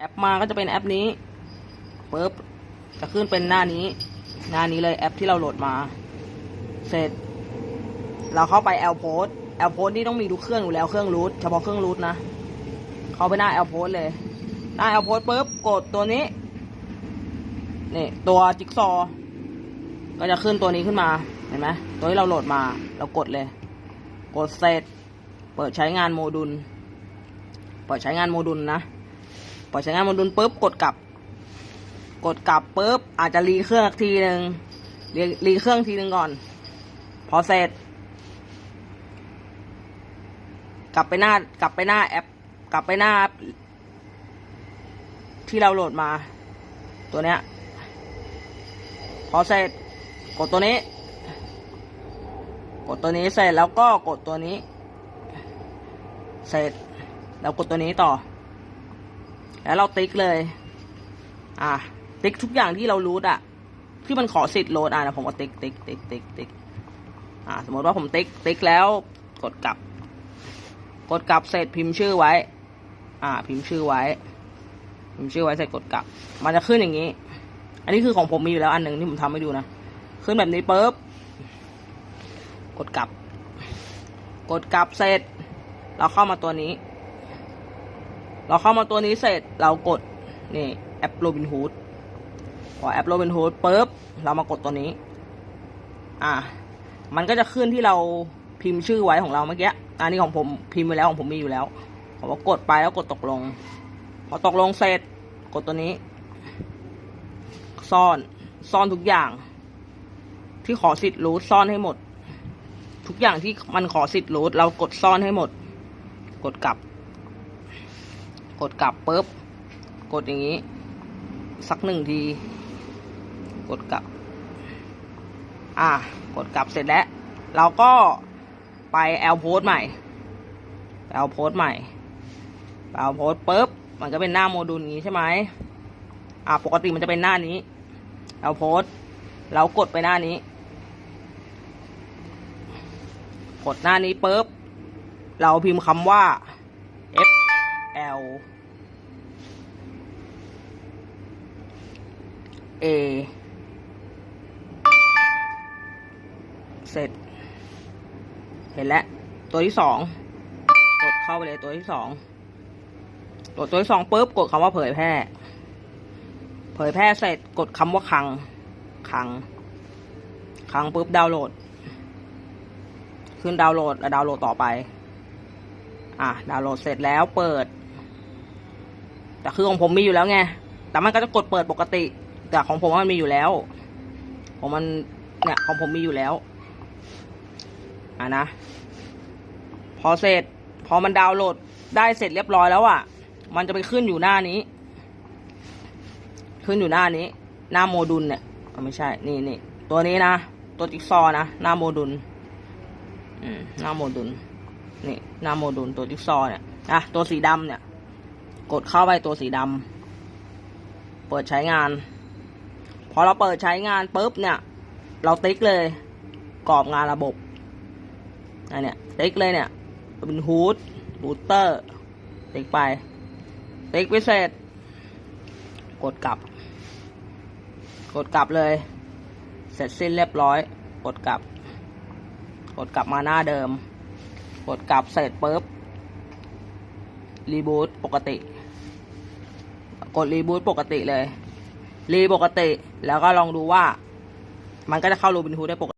แอปมาก็จะเป็นแอปนี้ปุ๊บจะขึ้นเป็นหน้านี้ หน้านี้เลยแอปที่เราโหลดมา เสร็จ เราเข้าไปแอลโพสแอลโพสนี่ต้องมีทุกเครื่องอยู่แล้วเครื่องรูทเฉพาะเครื่องรูทนะ เข้าไปหน้าแอลโพสเลย หน้าแอลโพสปุ๊บกดตัวนี้นี่ตัวจิ๊กซอว์ก็จะขึ้นตัวนี้ขึ้นมาเห็นไหมตัวที่เราโหลดมา เรากดเลย กดเสร็จ เปิดใช้งานโมดูล เปิดใช้งานโมดูลนะ เปิดใช้งานโมดูลปุ๊บกดกลับ กดกลับปุ๊บอาจจะรีเครื่องอีกทีหนึ่งรีรีเครื่องทีหนึ่งก่อน พอเสร็จ กลับไปหน้ากลับไปหน้าแอป กลับไปหน้า ที่เราโหลดมา ตัวเนี้ย พอเสร็จ กดตัวนี้ กดตัวนี้เสร็จแล้วก็กดตัวนี้ เสร็จ แล้วกดตัวนี้ต่อ แล้วเราติ๊กเลย อะติ๊กทุกอย่างที่เรารู้อะที่มันขอสิทธิ์โหลดอะนะผมก็ติ๊กติ๊กติ๊กติ๊กติ๊กอ่าสมมติว่าผมติ๊กติ๊กแล้ว กดกลับ กดกลับเสร็จพิมพ์ชื่อไว้ อ่า พิมพ์ชื่อไว้ พิมพ์ชื่อไว้เสร็จกดกลับ มันจะขึ้นอย่างนี้ อันนี้คือของผมมีอยู่แล้วอันหนึ่งที่ผมทำให้ดูนะขึ้นแบบนี้ปุ๊บกดกลับ กดกลับเสร็จเราเข้ามาตัวนี้ เราเข้ามาตัวนี้เสร็จเรากดนี่แอปโรบินฮูดพอแอปโรบินฮูดปุ๊บเรามากดตัวนี้ อะมันก็จะขึ้นที่เราพิมพ์ชื่อไว้ของเราเมื่อกี้อันนี้ของผมพิมพ์ไว้แล้วของผมมีอยู่แล้วผมก็กดไปแล้วกดตกลง พอตกลงเสร็จกดตัวนี้ ซ่อนซ่อนทุกอย่าง ที่ขอสิทธิ์รูทซ่อนให้หมด ทุกอย่างที่มันขอสิทธิ์รูทเรากดซ่อนให้หมด กดกลับ กดกลับปุ๊บ กดอย่างนี้ สักหนึ่งที กดกลับ อะ กดกลับเสร็จแล้ว เราก็ไปแอลโพสใหม่แอลโพสใหม่แอลโพสปุ๊บ มันก็เป็นหน้าโมดูลนี้ใช่ไหมอะปกติมันจะเป็นหน้านี้แอลโพสเรากดไปหน้านี้ กดหน้านี้ปุ๊บ เราพิมพ์คำว่า F L A เสร็จ เห็นแล้ว ตัวที่สองกดเข้าไปเลยตัวที่สองกดตัวที่สองปุ๊บกดคำว่าเผยแพร่ เผยแพร่เสร็จกดคำว่าคัง คัง คังปุ๊บดาวน์โหลด ขึ้นดาวน์โหลดแล้วดาวน์โหลดต่อไป อะดาวน์โหลดเสร็จแล้วเปิด แต่คือของผมมีอยู่แล้วไง แต่มันก็จะกดเปิดปกติ แต่ของผมมันมีอยู่แล้วผมมันเนี่ยของผมมีอยู่แล้วอะนะ พอเสร็จ พอมันดาวน์โหลดได้เสร็จเรียบร้อยแล้วอะ มันจะไปขึ้นอยู่หน้านี้ ขึ้นอยู่หน้านี้ หน้าโมดูลเนี่ยไม่ใช่ นี่นี่ตัวนี้นะ ตัวจิ๊กซอว์นะ หน้าโมดูลอืมหน้าโมดูลนี่ หน้าโมดูลตัวจิ๊กซอว์เนี่ยอะตัวสีดำเนี่ย กดเข้าไปตัวสีดำเปิดใช้งาน พอเราเปิดใช้งานปุ๊บเนี่ย เราติ๊กเลยกรอบงานระบบอันเนี้ยติ๊กเลยเนี่ยเป็นฮูดบูตเตอร์ติ๊กไป ติ๊กไปเสร็จกดกลับ กดกลับเลย เสร็จสิ้นเรียบร้อย กดกลับ กดกลับมาหน้าเดิม กดกลับเสร็จปุ๊บรีบูตปกติ กดรีบูตปกติเลย รีปกติ แล้วก็ลองดูว่า มันก็จะเข้าโรบินฮูดได้ปกติ